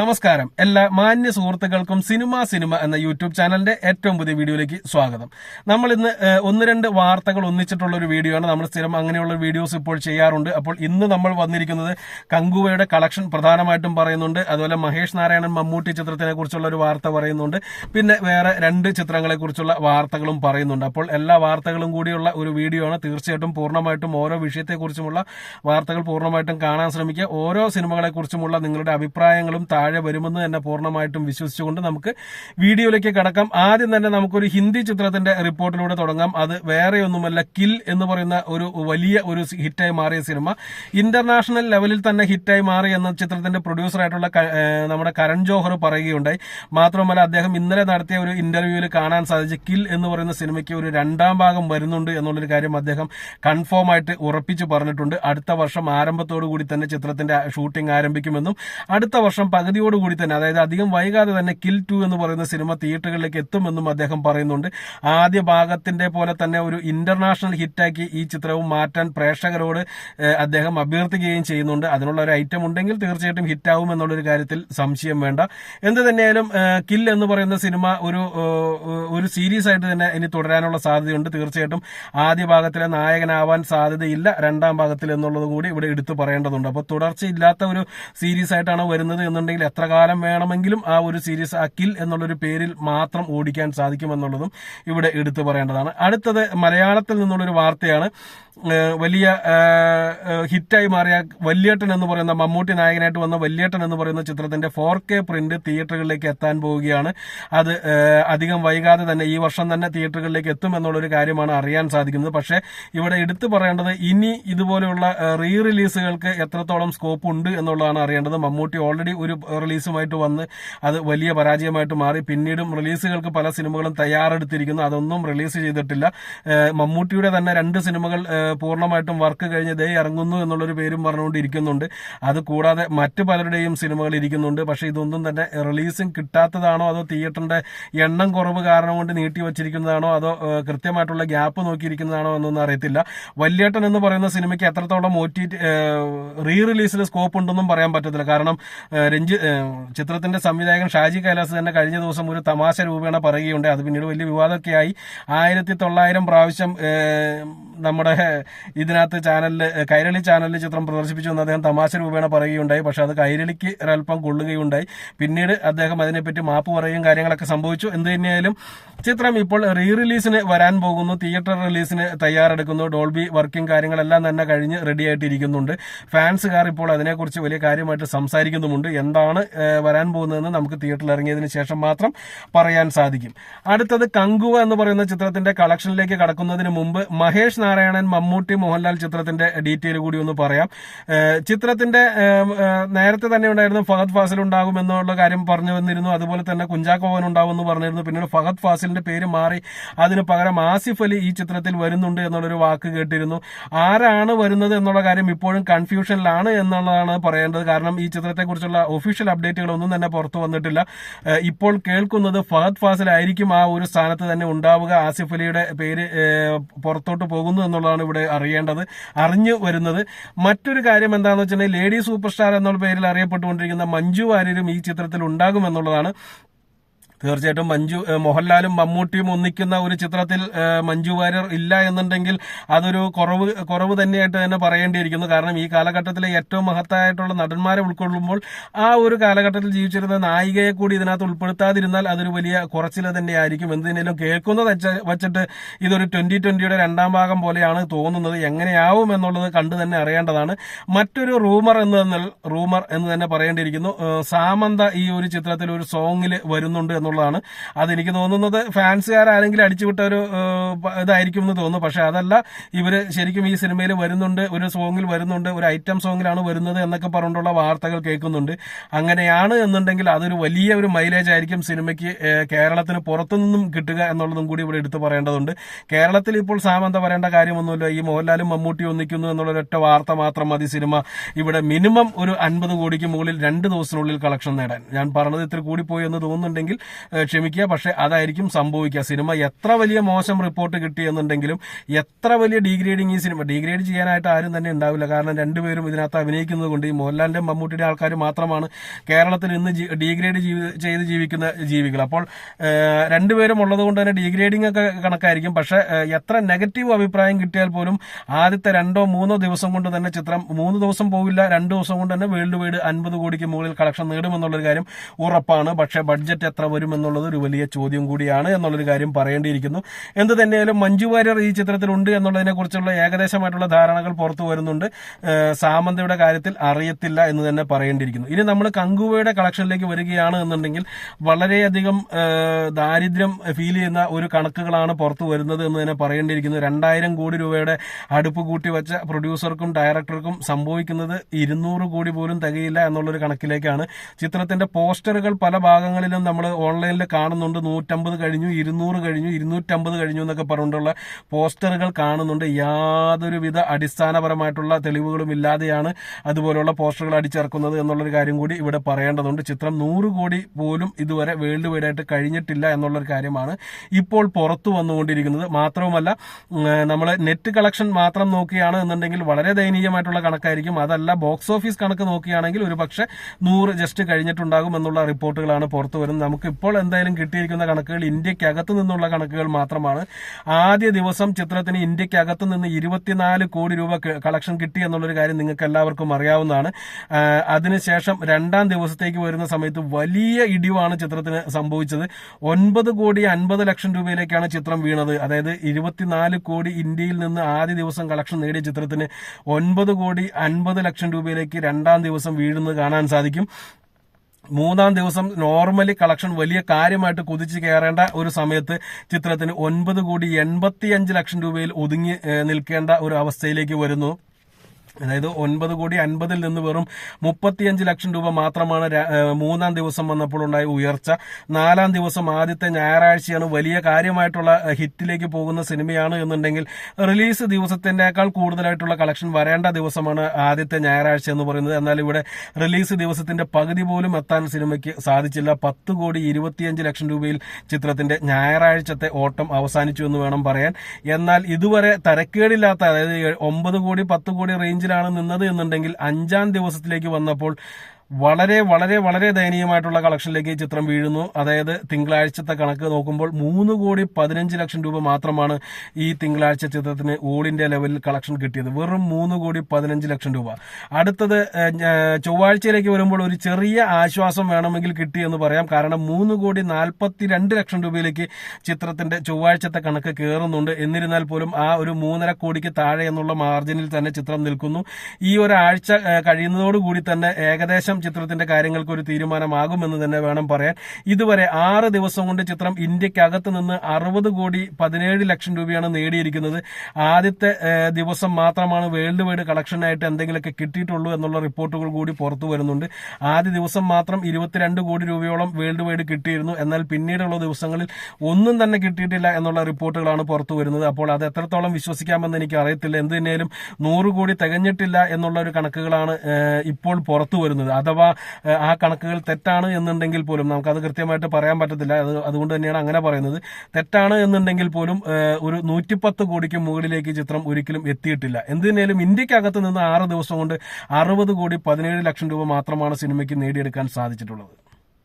നമസ്കാരം. എല്ലാ മാന്യ സുഹൃത്തുക്കൾക്കും സിനിമ സിനിമ എന്ന യൂട്യൂബ് ചാനലിന്റെ ഏറ്റവും പുതിയ വീഡിയോയിലേക്ക് സ്വാഗതം. നമ്മൾ ഇന്ന് ഒന്ന് രണ്ട് വാർത്തകൾ ഒന്നിച്ചിട്ടുള്ള ഒരു വീഡിയോ ആണ് നമ്മൾ സ്ഥിരം അങ്ങനെയുള്ള വീഡിയോസ് ഇപ്പോൾ ചെയ്യാറുണ്ട്. അപ്പോൾ ഇന്ന് നമ്മൾ വന്നിരിക്കുന്നത് കങ്കുവയുടെ കളക്ഷൻ പ്രധാനമായിട്ടും പറയുന്നുണ്ട്. അതുപോലെ മഹേഷ് നാരായണൻ മമ്മൂട്ടി ചിത്രത്തിനെ കുറിച്ചുള്ള ഒരു വാർത്ത പറയുന്നുണ്ട്. പിന്നെ വേറെ രണ്ട് ചിത്രങ്ങളെ കുറിച്ചുള്ള വാർത്തകളും പറയുന്നുണ്ട്. അപ്പോൾ എല്ലാ വാർത്തകളും കൂടിയുള്ള ഒരു വീഡിയോ ആണ് തീർച്ചയായിട്ടും പൂർണമായിട്ടും ഓരോ വിഷയത്തെക്കുറിച്ചുമുള്ള വാർത്തകൾ പൂർണമായിട്ടും കാണാൻ ശ്രമിക്കുക. ഓരോ സിനിമകളെ കുറിച്ചുമുള്ള നിങ്ങളുടെ അഭിപ്രായങ്ങളും താഴെ വരുമെന്ന് തന്നെ പൂർണമായിട്ടും വിശ്വസിച്ചുകൊണ്ട് നമുക്ക് വീഡിയോയിലേക്ക് കടക്കാം. ആദ്യം തന്നെ നമുക്കൊരു ഹിന്ദി ചിത്രത്തിന്റെ റിപ്പോർട്ടിലൂടെ തുടങ്ങാം. അത് വേറെ ഒന്നുമല്ല കിൽ എന്ന് പറയുന്ന ഒരു വലിയ ഒരു ഹിറ്റായി മാറിയ സിനിമ. ഇന്റർനാഷണൽ ലെവലിൽ തന്നെ ഹിറ്റായി മാറി എന്ന ചിത്രത്തിന്റെ പ്രൊഡ്യൂസറായിട്ടുള്ള നമ്മുടെ കരൺ ജോഹർ പറയുകയുണ്ടായി. മാത്രമല്ല അദ്ദേഹം ഇന്നലെ നടത്തിയ ഒരു ഇന്റർവ്യൂവിൽ കാണാൻ സാധിച്ചു കിൽ എന്ന് പറയുന്ന സിനിമയ്ക്ക് ഒരു രണ്ടാം ഭാഗം വരുന്നുണ്ട് എന്നുള്ളൊരു കാര്യം അദ്ദേഹം കൺഫേം ആയിട്ട് ഉറപ്പിച്ചു പറഞ്ഞിട്ടുണ്ട്. അടുത്ത വർഷം ആരംഭത്തോടു കൂടി തന്നെ ചിത്രത്തിന്റെ ഷൂട്ടിംഗ് ആരംഭിക്കുമെന്നും അടുത്ത വർഷം പകുതിയോടുകൂടി തന്നെ അതായത് അധികം വൈകാതെ തന്നെ കിൽ ടു എന്ന് പറയുന്ന സിനിമ തിയേറ്ററുകളിലേക്ക് എത്തുമെന്നും അദ്ദേഹം പറയുന്നുണ്ട്. ആദ്യ ഭാഗത്തിന്റെ പോലെ തന്നെ ഒരു ഇന്റർനാഷണൽ ഹിറ്റാക്കി ഈ ചിത്രവും മാറ്റാൻ പ്രേക്ഷകരോട് അദ്ദേഹം അഭ്യർത്ഥിക്കുകയും ചെയ്യുന്നുണ്ട്. അതിനുള്ള ഒരു ഐറ്റം ഉണ്ടെങ്കിൽ തീർച്ചയായിട്ടും ഹിറ്റാവും എന്നുള്ളൊരു കാര്യത്തിൽ സംശയം വേണ്ട. എന്ത് തന്നെയായാലും കിൽ എന്ന് പറയുന്ന സിനിമ ഒരു ഒരു സീരീസ് ആയിട്ട് തന്നെ ഇനി തുടരാനുള്ള സാധ്യതയുണ്ട്. തീർച്ചയായിട്ടും ആദ്യ ഭാഗത്തിലെ നായകനാവാൻ സാധ്യതയില്ല. രണ്ടാം ഭാഗത്തിൽ എന്നുള്ളതും കൂടി ഇവിടെ എടുത്തു പറയേണ്ടതുണ്ട്. അപ്പോൾ തുടർച്ചയില്ലാത്ത ഒരു സീരീസ് ആയിട്ടാണ് വരുന്നത് എന്നുണ്ടെങ്കിൽ എത്ര കാലം വേണമെങ്കിലും ആ ഒരു സീരീസ് അഖിൽ എന്നുള്ളൊരു പേരിൽ മാത്രം ഓടിക്കാൻ സാധിക്കുമെന്നുള്ളതും ഇവിടെ എടുത്തു പറയേണ്ടതാണ്. അടുത്തത് മലയാളത്തിൽ നിന്നുള്ളൊരു വാർത്തയാണ്. വലിയ ഹിറ്റായി മാറിയ വല്യേട്ടൻ എന്ന് പറയുന്ന മമ്മൂട്ടി നായകനായിട്ട് വന്ന വല്യേട്ടൻ എന്ന് പറയുന്ന ചിത്രത്തിന്റെ ഫോർ കെ പ്രിന്റ് തിയേറ്ററുകളിലേക്ക് എത്താൻ പോവുകയാണ്. അത് അധികം വൈകാതെ തന്നെ ഈ വർഷം തന്നെ തിയേറ്ററുകളിലേക്ക് എത്തും എന്നുള്ളൊരു കാര്യമാണ് അറിയാൻ സാധിക്കുന്നത്. പക്ഷേ ഇവിടെ എടുത്തു പറയേണ്ടത് ഇനി ഇതുപോലെയുള്ള റീ റിലീസുകൾക്ക് എത്രത്തോളം സ്കോപ്പ് ഉണ്ട് എന്നുള്ളതാണ് അറിയേണ്ടത്. മമ്മൂട്ടി ഓൾറെഡി ഒരു റിലീസുമായിട്ട് വന്ന് അത് വലിയ പരാജയമായിട്ട് മാറി. പിന്നീടും റിലീസുകൾക്ക് പല സിനിമകളും തയ്യാറെടുത്തിരിക്കുന്നു. അതൊന്നും റിലീസ് ചെയ്തിട്ടില്ല. മമ്മൂട്ടിയുടെ തന്നെ രണ്ട് സിനിമകൾ പൂർണമായിട്ടും വർക്ക് കഴിഞ്ഞ് ദേ ഇറങ്ങുന്നു എന്നുള്ളൊരു പേരും പറഞ്ഞുകൊണ്ട് ഇരിക്കുന്നുണ്ട് അത് കൂടാതെ മറ്റു പലരുടെയും സിനിമകൾ ഇരിക്കുന്നുണ്ട്. പക്ഷേ ഇതൊന്നും തന്നെ റിലീസും കിട്ടാത്തതാണോ? അതോ തിയേറ്ററിന്റെ എണ്ണം കുറവ് കാരണം കൊണ്ട് നീട്ടി വച്ചിരിക്കുന്നതാണോ? അതോ കൃത്യമായിട്ടുള്ള ഗ്യാപ്പ് നോക്കിയിരിക്കുന്നതാണോ എന്നൊന്നും അറിയത്തില്ല. വല്യേട്ടൻ എന്ന് പറയുന്ന സിനിമയ്ക്ക് എത്രത്തോളം ഒ ടി റീ റിലീസിന് സ്കോപ്പ് ഉണ്ടെന്നും പറയാൻ പറ്റത്തില്ല. കാരണം രഞ്ജി ചിത്രത്തിന്റെ സംവിധായകൻ ഷാജി കൈലാസ് തന്നെ കഴിഞ്ഞ ദിവസം ഒരു തമാശ രൂപേണ പറയുകയുണ്ട് അത് പിന്നീട് വലിയ വിവാദമൊക്കെ ആയി. ആയിരത്തി തൊള്ളായിരം പ്രാവശ്യം നമ്മുടെ ഇതിനകത്ത് ചാനലിൽ കൈരളി ചാനലിൽ ചിത്രം പ്രദർശിപ്പിച്ചു എന്ന് അദ്ദേഹം തമാശ രൂപേണ പറയുകയുണ്ടായി. പക്ഷെ അത് കൈരളിക്ക് ഒരല്പം കൊള്ളുകയുണ്ടായി. പിന്നീട് അദ്ദേഹം അതിനെപ്പറ്റി മാപ്പ് പറയുകയും കാര്യങ്ങളൊക്കെ സംഭവിച്ചു. എന്ത് തന്നെയായാലും ചിത്രം ഇപ്പോൾ റീ റിലീസിന് വരാൻ പോകുന്നു. തിയേറ്റർ റിലീസിന് തയ്യാറെടുക്കുന്നു. ഡോൾബി വർക്കിംഗ് കാര്യങ്ങളെല്ലാം തന്നെ കഴിഞ്ഞ് റെഡി ആയിട്ടിരിക്കുന്നുണ്ട് ഫാൻസുകാർ ഇപ്പോൾ അതിനെക്കുറിച്ച് വലിയ കാര്യമായിട്ട് സംസാരിക്കുന്നുമുണ്ട്. എന്താണ് വരാൻ പോകുന്നതെന്ന് നമുക്ക് തിയേറ്ററിൽ ഇറങ്ങിയതിന് ശേഷം മാത്രം പറയാൻ സാധിക്കും. അടുത്തത് കങ്കുവ എന്ന് പറയുന്ന ചിത്രത്തിന്റെ കളക്ഷനിലേക്ക് കടക്കുന്നതിന് മുമ്പ് മഹേഷ് നാരായണൻ മമ്മൂട്ടി മോഹൻലാൽ ചിത്രത്തിന്റെ ഡീറ്റെയിൽ കൂടി ഒന്ന് പറയാം. ചിത്രത്തിന്റെ നേരത്തെ തന്നെ ഉണ്ടായിരുന്നു ഫഹദ് ഫാസിൽ ഉണ്ടാകും എന്നുള്ള കാര്യം പറഞ്ഞു വന്നിരുന്നു. അതുപോലെ തന്നെ കുഞ്ചാക്കോ ഭവൻ ഉണ്ടാവും എന്ന് പറഞ്ഞിരുന്നു. പിന്നീട് ഫഹദ് ഫാസിലിന്റെ പേര് മാറി അതിന് പകരം ആസിഫ് അലി ഈ ചിത്രത്തിൽ വരുന്നുണ്ട് എന്നുള്ളൊരു വാക്ക് കേട്ടിരുന്നു. ആരാണ് വരുന്നത് എന്നുള്ള കാര്യം ഇപ്പോഴും കൺഫ്യൂഷനിലാണ് എന്നുള്ളതാണ് പറയേണ്ടത്. കാരണം ഈ ചിത്രത്തെക്കുറിച്ചുള്ള ഒഫീഷ്യൽ അപ്ഡേറ്റുകൾ ഒന്നും തന്നെ പുറത്തു വന്നിട്ടില്ല. ഇപ്പോൾ കേൾക്കുന്നത് ഫഹദ് ഫാസിൽ ആയിരിക്കും ആ ഒരു സ്ഥാനത്ത് തന്നെ ഉണ്ടാവുക. ആസിഫ് അലിയുടെ പേര് പുറത്തോട്ട് പോകുന്നു എന്നുള്ളതാണ് ഇവിടെ അറിയേണ്ടത് അറിഞ്ഞു വരുന്നത്. മറ്റൊരു കാര്യം എന്താണെന്ന് വെച്ചിട്ടുണ്ടെങ്കിൽ ലേഡി സൂപ്പർ സ്റ്റാർ എന്നുള്ള പേരിൽ അറിയപ്പെട്ടുകൊണ്ടിരിക്കുന്ന മഞ്ജു വാര്യരും ഈ ചിത്രത്തിൽ ഉണ്ടാകും എന്നുള്ളതാണ് തീർച്ചയായിട്ടും മഞ്ജു മോഹൻലാലും മമ്മൂട്ടിയും ഒന്നിക്കുന്ന ഒരു ചിത്രത്തിൽ മഞ്ജു വാര്യർ ഇല്ല എന്നുണ്ടെങ്കിൽ അതൊരു കുറവ് കുറവ് തന്നെയായിട്ട് തന്നെ പറയേണ്ടിയിരിക്കുന്നു. കാരണം ഈ കാലഘട്ടത്തിലെ ഏറ്റവും മഹത്തായിട്ടുള്ള നടന്മാരെ ഉൾക്കൊള്ളുമ്പോൾ ആ ഒരു കാലഘട്ടത്തിൽ ജീവിച്ചിരുന്ന നായികയെ കൂടി ഇതിനകത്ത് ഉൾപ്പെടുത്താതിരുന്നാൽ അതൊരു വലിയ കുറച്ചിൽ തന്നെയായിരിക്കും. എന്തിനേലും കേൾക്കുന്നത് വെച്ച- വച്ചിട്ട് ഇതൊരു ട്വന്റി ട്വന്റിയുടെ രണ്ടാം ഭാഗം പോലെയാണ് തോന്നുന്നത്. എങ്ങനെയാവും എന്നുള്ളത് കണ്ടു തന്നെ അറിയേണ്ടതാണ്. മറ്റൊരു റൂമർ എന്ന് റൂമർ എന്ന് തന്നെ പറയേണ്ടിയിരിക്കുന്നു. സാമന്ത ഈ ഒരു ചിത്രത്തിൽ ഒരു സോങ്ങിൽ വരുന്നുണ്ട് എന്നുള്ളതാണ്. അതെനിക്ക് തോന്നുന്നത് ഫാൻസുകാരാരെങ്കിലും അടിച്ചുവിട്ട ഒരു ഇതായിരിക്കും എന്ന് തോന്നുന്നു. പക്ഷെ അതല്ല ഇവർ ശരിക്കും ഈ സിനിമയിൽ വരുന്നുണ്ട് ഒരു സോങ്ങിൽ വരുന്നുണ്ട് ഒരു ഐറ്റം സോങ്ങിലാണ് വരുന്നത് എന്നൊക്കെ പറഞ്ഞിട്ടുള്ള വാർത്തകൾ കേൾക്കുന്നുണ്ട്. അങ്ങനെയാണ് എന്നുണ്ടെങ്കിൽ അതൊരു വലിയ ഒരു മൈലേജ് ആയിരിക്കും സിനിമയ്ക്ക് കേരളത്തിന് പുറത്തുനിന്നും കിട്ടുക എന്നുള്ളതും കൂടി ഇവിടെ എടുത്തു പറയേണ്ടതുണ്ട്. കേരളത്തിൽ ഇപ്പോൾ സാമന്ത പറയേണ്ട കാര്യമൊന്നുമില്ല. ഈ മോഹൻലാലും മമ്മൂട്ടി ഒന്നിക്കുന്നു എന്നുള്ള ഒറ്റ വാർത്ത മാത്രം മതി സിനിമ. ഇവിടെ മിനിമം ഒരു അൻപത് കോടിക്ക് മുകളിൽ രണ്ട് ദിവസത്തിനുള്ളിൽ കളക്ഷൻ നേടാൻ. ഞാൻ പറഞ്ഞത് ഇത്ര കൂടിപ്പോയി എന്ന് തോന്നുന്നുണ്ടെങ്കിൽ ക്ഷമിക്കുക. പക്ഷെ അതായിരിക്കും സംഭവിക്കുക. സിനിമ എത്ര വലിയ മോശം റിപ്പോർട്ട് കിട്ടിയെന്നുണ്ടെങ്കിലും എത്ര വലിയ ഡീഗ്രേഡിങ് ഈ സിനിമ ഡീഗ്രേഡ് ചെയ്യാനായിട്ട് ആരും തന്നെ ഉണ്ടാവില്ല. കാരണം രണ്ടുപേരും ഇതിനകത്ത് അഭിനയിക്കുന്നത് കൊണ്ട് ഈ മോഹൻലാലിന്റെ മമ്മൂട്ടിയുടെ ആൾക്കാർ മാത്രമാണ് കേരളത്തിൽ ഇന്ന് ഡീഗ്രേഡ് ചെയ്ത് ജീവിക്കുന്ന ജീവികൾ. അപ്പോൾ രണ്ടുപേരും ഉള്ളത് കൊണ്ട് തന്നെ ഡീഗ്രേഡിംഗ് ഒക്കെ കണക്കായിരിക്കും. പക്ഷെ എത്ര നെഗറ്റീവ് അഭിപ്രായം കിട്ടിയാൽ പോലും ആദ്യത്തെ രണ്ടോ മൂന്നോ ദിവസം കൊണ്ട് തന്നെ ചിത്രം മൂന്ന് ദിവസം പോകില്ല രണ്ട് ദിവസം കൊണ്ട് തന്നെ വേൾഡ് വൈഡ് അൻപത് കോടിക്ക് മുകളിൽ കളക്ഷൻ നേടുമെന്നുള്ളൊരു കാര്യം ഉറപ്പാണ്. പക്ഷേ ബഡ്ജറ്റ് എത്ര വരും എന്നുള്ളത് ഒരു വലിയ ചോദ്യം കൂടിയാണ് എന്നുള്ളൊരു കാര്യം പറയേണ്ടിയിരിക്കുന്നു. എന്ത് തന്നെയായാലും മഞ്ജു വാര്യർ ഈ ചിത്രത്തിലുണ്ട് എന്നുള്ളതിനെ കുറിച്ചുള്ള ഏകദേശമായിട്ടുള്ള ധാരണകൾ പുറത്തു വരുന്നുണ്ട്. സാമന്തയുടെ കാര്യത്തിൽ അറിയത്തില്ല എന്ന് തന്നെ പറയേണ്ടിയിരിക്കുന്നു. ഇനി നമ്മൾ കങ്കുവയുടെ കളക്ഷനിലേക്ക് വരികയാണ് എന്നുണ്ടെങ്കിൽ വളരെയധികം ദാരിദ്ര്യം ഫീൽ ചെയ്യുന്ന ഒരു കണക്കുകളാണ് പുറത്തു വരുന്നത് എന്ന് തന്നെ പറയേണ്ടിയിരിക്കുന്നു. രണ്ടായിരം കോടി രൂപയുടെ അടുപ്പ് കൂട്ടി വെച്ച പ്രൊഡ്യൂസർക്കും ഡയറക്ടർക്കും സംഭവിക്കുന്നത് ഇരുന്നൂറ് കോടി പോലും തികയില്ല എന്നുള്ളൊരു കണക്കിലേക്കാണ്. ചിത്രത്തിന്റെ പോസ്റ്ററുകൾ പല ഭാഗങ്ങളിലും നമ്മൾ ഓൺലൈനിൽ കാണുന്നുണ്ട്. നൂറ്റമ്പത് കഴിഞ്ഞു ഇരുന്നൂറ് കഴിഞ്ഞു ഇരുന്നൂറ്റമ്പത് കഴിഞ്ഞു എന്നൊക്കെ പറഞ്ഞുകൊണ്ടുള്ള പോസ്റ്ററുകൾ കാണുന്നുണ്ട്. യാതൊരുവിധ അടിസ്ഥാനപരമായിട്ടുള്ള തെളിവുകളും ഇല്ലാതെയാണ് അതുപോലുള്ള പോസ്റ്ററുകൾ അടിച്ചിറക്കുന്നത് എന്നുള്ളൊരു കാര്യം കൂടി ഇവിടെ പറയേണ്ടതുണ്ട്. ചിത്രം നൂറ് കോടി പോലും ഇതുവരെ വേൾഡ് വൈഡ് ആയിട്ട് കഴിഞ്ഞിട്ടില്ല എന്നുള്ളൊരു കാര്യമാണ് ഇപ്പോൾ പുറത്തു വന്നുകൊണ്ടിരിക്കുന്നത്. മാത്രവുമല്ല നമ്മൾ നെറ്റ് കളക്ഷൻ മാത്രം നോക്കുകയാണ് എന്നുണ്ടെങ്കിൽ വളരെ ദയനീയമായിട്ടുള്ള കണക്കായിരിക്കും. അതല്ല ബോക്സ് ഓഫീസ് കണക്ക് നോക്കുകയാണെങ്കിൽ ഒരു പക്ഷേ നൂറ് ജസ്റ്റ് കഴിഞ്ഞിട്ടുണ്ടാകും എന്നുള്ള റിപ്പോർട്ടുകളാണ് പുറത്തു വരുന്നത്. നമുക്ക് ഇപ്പോൾ എന്തായാലും കിട്ടിയിരിക്കുന്ന കണക്കുകൾ ഇന്ത്യക്കകത്ത് നിന്നുള്ള കണക്കുകൾ മാത്രമാണ്. ആദ്യ ദിവസം ചിത്രത്തിന് ഇന്ത്യക്കകത്ത് നിന്ന് ഇരുപത്തിനാല് കോടി രൂപ കളക്ഷൻ കിട്ടി എന്നുള്ളൊരു കാര്യം നിങ്ങൾക്ക് എല്ലാവർക്കും അറിയാവുന്നതാണ് അതിനുശേഷം രണ്ടാം ദിവസത്തേക്ക് വരുന്ന സമയത്ത് വലിയ ഇടിവാണ് ചിത്രത്തിന് സംഭവിച്ചത്. ഒൻപത് കോടി അൻപത് ലക്ഷം രൂപയിലേക്കാണ് ചിത്രം വീണത്. അതായത് ഇരുപത്തിനാല് കോടി ഇന്ത്യയിൽ നിന്ന് ആദ്യ ദിവസം കളക്ഷൻ നേടിയ ചിത്രത്തിന് ഒൻപത് കോടി അൻപത് ലക്ഷം രൂപയിലേക്ക് രണ്ടാം ദിവസം വീഴുന്നത് കാണാൻ സാധിക്കും. മൂന്നാം ദിവസം നോർമലി കളക്ഷൻ വലിയ കാര്യമായിട്ട് കുതിച്ചു കയറേണ്ട ഒരു സമയത്ത് ചിത്രത്തിന് ഒൻപത് കോടി എൺപത്തിയഞ്ച് ലക്ഷം രൂപയിൽ ഒതുങ്ങി നിൽക്കേണ്ട ഒരു അവസ്ഥയിലേക്ക് വരുന്നു. അതായത് ഒൻപത് കോടി അൻപതിൽ നിന്ന് വെറും മുപ്പത്തിയഞ്ച് ലക്ഷം രൂപ മാത്രമാണ് മൂന്നാം ദിവസം വന്നപ്പോൾ ഉണ്ടായ ഉയർച്ച. നാലാം ദിവസം ആദ്യത്തെ ഞായറാഴ്ചയാണ് വലിയ കാര്യമായിട്ടുള്ള ഹിറ്റിലേക്ക് പോകുന്ന സിനിമയാണ് എന്നുണ്ടെങ്കിൽ റിലീസ് ദിവസത്തിനേക്കാൾ കൂടുതലായിട്ടുള്ള കളക്ഷൻ വരേണ്ട ദിവസമാണ് ആദ്യത്തെ ഞായറാഴ്ച എന്ന് പറയുന്നത്. എന്നാൽ ഇവിടെ റിലീസ് ദിവസത്തിന്റെ പകുതി പോലും എത്താൻ സിനിമയ്ക്ക് സാധിച്ചില്ല. പത്ത് കോടി ഇരുപത്തിയഞ്ച് ലക്ഷം രൂപയിൽ ചിത്രത്തിന്റെ ഞായറാഴ്ചത്തെ ഓട്ടം അവസാനിച്ചു എന്ന് വേണം പറയാൻ. എന്നാൽ ഇതുവരെ തരക്കേടില്ലാത്ത അതായത് ഒമ്പത് കോടി പത്ത് കോടി റേഞ്ചിലാണ് നിന്നത് എന്നുണ്ടെങ്കിൽ അഞ്ചാം ദിവസത്തിലേക്ക് വന്നപ്പോൾ വളരെ വളരെ വളരെ ദയനീയമായിട്ടുള്ള കളക്ഷനിലേക്ക് ഈ ചിത്രം വീഴുന്നു. അതായത് തിങ്കളാഴ്ചത്തെ കണക്ക് നോക്കുമ്പോൾ മൂന്ന് കോടി പതിനഞ്ച് ലക്ഷം രൂപ മാത്രമാണ് ഈ തിങ്കളാഴ്ച ചിത്രത്തിന് ഓൾ ഇന്ത്യ ലെവലിൽ കളക്ഷൻ കിട്ടിയത്. വെറും മൂന്ന് കോടി പതിനഞ്ച് ലക്ഷം രൂപ. അടുത്തത് ചൊവ്വാഴ്ചയിലേക്ക് വരുമ്പോൾ ഒരു ചെറിയ ആശ്വാസം വേണമെങ്കിൽ കിട്ടി എന്ന് പറയാം. കാരണം മൂന്ന് കോടി നാൽപ്പത്തി രണ്ട് ലക്ഷം രൂപയിലേക്ക് ചിത്രത്തിന്റെ ചൊവ്വാഴ്ചത്തെ കണക്ക് കയറുന്നുണ്ട് എന്നിരുന്നാൽ പോലും ആ ഒരു മൂന്നര കോടിക്ക് താഴെ എന്നുള്ള മാർജിനിൽ തന്നെ ചിത്രം നിൽക്കുന്നു. ഈ ഒരാഴ്ച കഴിയുന്നതോടുകൂടി തന്നെ ഏകദേശം ചിത്രത്തിന്റെ കാര്യങ്ങൾക്ക് ഒരു തീരുമാനമാകുമെന്ന് തന്നെ വേണം പറയാൻ. ഇതുവരെ ആറ് ദിവസം കൊണ്ട് ചിത്രം ഇന്ത്യക്കകത്ത് നിന്ന് അറുപത് കോടി പതിനേഴ് ലക്ഷം രൂപയാണ് നേടിയിരിക്കുന്നത്. ആദ്യത്തെ ദിവസം മാത്രമാണ് വേൾഡ് വൈഡ് കളക്ഷനായിട്ട് എന്തെങ്കിലുമൊക്കെ കിട്ടിയിട്ടുള്ളൂ എന്നുള്ള റിപ്പോർട്ടുകൾ കൂടി പുറത്തു വരുന്നുണ്ട്. ആദ്യ ദിവസം മാത്രം ഇരുപത്തിരണ്ട് കോടി രൂപയോളം വേൾഡ് വൈഡ് കിട്ടിയിരുന്നു. എന്നാൽ പിന്നീടുള്ള ദിവസങ്ങളിൽ ഒന്നും തന്നെ കിട്ടിയിട്ടില്ല എന്നുള്ള റിപ്പോർട്ടുകളാണ് പുറത്തു വരുന്നത്. അപ്പോൾ അത് എത്രത്തോളം വിശ്വസിക്കാമെന്ന് എനിക്ക് അറിയത്തില്ല. എന്ത് തന്നെയാലും നൂറ് കോടി തികഞ്ഞിട്ടില്ല എന്നുള്ള ഒരു കണക്കുകളാണ് ഇപ്പോൾ പുറത്തു വരുന്നത്. അഥവാ ആ കണക്കുകൾ തെറ്റാണ് എന്നുണ്ടെങ്കിൽ പോലും നമുക്കത് കൃത്യമായിട്ട് പറയാൻ പറ്റത്തില്ല. അത് അതുകൊണ്ട് തന്നെയാണ് അങ്ങനെ പറയുന്നത്. തെറ്റാണ് എന്നുണ്ടെങ്കിൽ പോലും ഒരു നൂറ്റിപ്പത്ത് കോടിക്ക് മുകളിലേക്ക് ചിത്രം ഒരിക്കലും എത്തിയിട്ടില്ല. എന്തിനേലും ഇന്ത്യക്കകത്ത് നിന്ന് ആറ് ദിവസം കൊണ്ട് അറുപത് കോടി പതിനേഴ് ലക്ഷം രൂപ മാത്രമാണ് സിനിമയ്ക്ക് നേടിയെടുക്കാൻ സാധിച്ചിട്ടുള്ളത്.